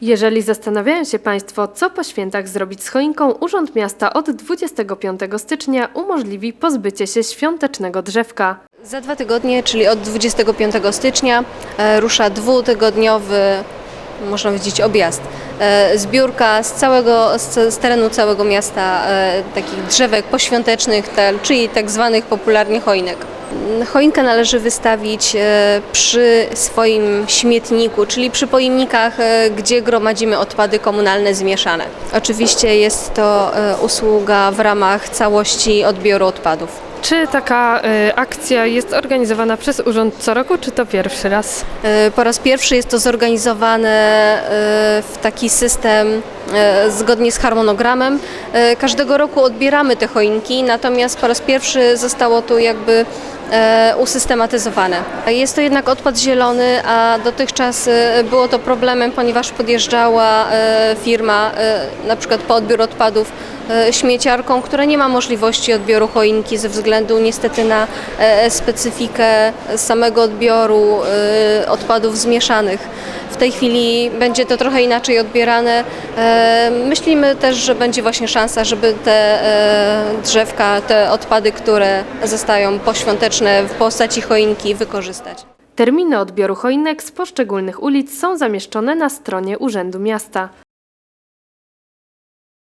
Jeżeli zastanawiają się Państwo, co po świętach zrobić z choinką, Urząd Miasta od 25 stycznia umożliwi pozbycie się świątecznego drzewka. Za dwa tygodnie, czyli od 25 stycznia, e, rusza dwutygodniowy, można powiedzieć, objazd. E, Zbiórka z, całego, z, terenu całego miasta e, takich drzewek poświątecznych, te, czyli tak zwanych popularnie choinek. Choinkę należy wystawić e, przy swoim śmietniku, czyli przy pojemnikach, e, gdzie gromadzimy odpady komunalne zmieszane. Oczywiście jest to e, usługa w ramach całości odbioru odpadów. Czy taka y, akcja jest organizowana przez Urząd co roku, czy to pierwszy raz? E, Po raz pierwszy jest to zorganizowane e, w taki system zgodnie z harmonogramem. Każdego roku odbieramy te choinki, natomiast po raz pierwszy zostało to jakby usystematyzowane. Jest to jednak odpad zielony, a dotychczas było to problemem, ponieważ podjeżdżała firma na przykład po odbiór odpadów śmieciarką, która nie ma możliwości odbioru choinki ze względu niestety na e, specyfikę samego odbioru e, odpadów zmieszanych. W tej chwili będzie to trochę inaczej odbierane. E, Myślimy też, że będzie właśnie szansa, żeby te e, drzewka, te odpady, które zostają poświąteczne w postaci choinki wykorzystać. Terminy odbioru choinek z poszczególnych ulic są zamieszczone na stronie Urzędu Miasta.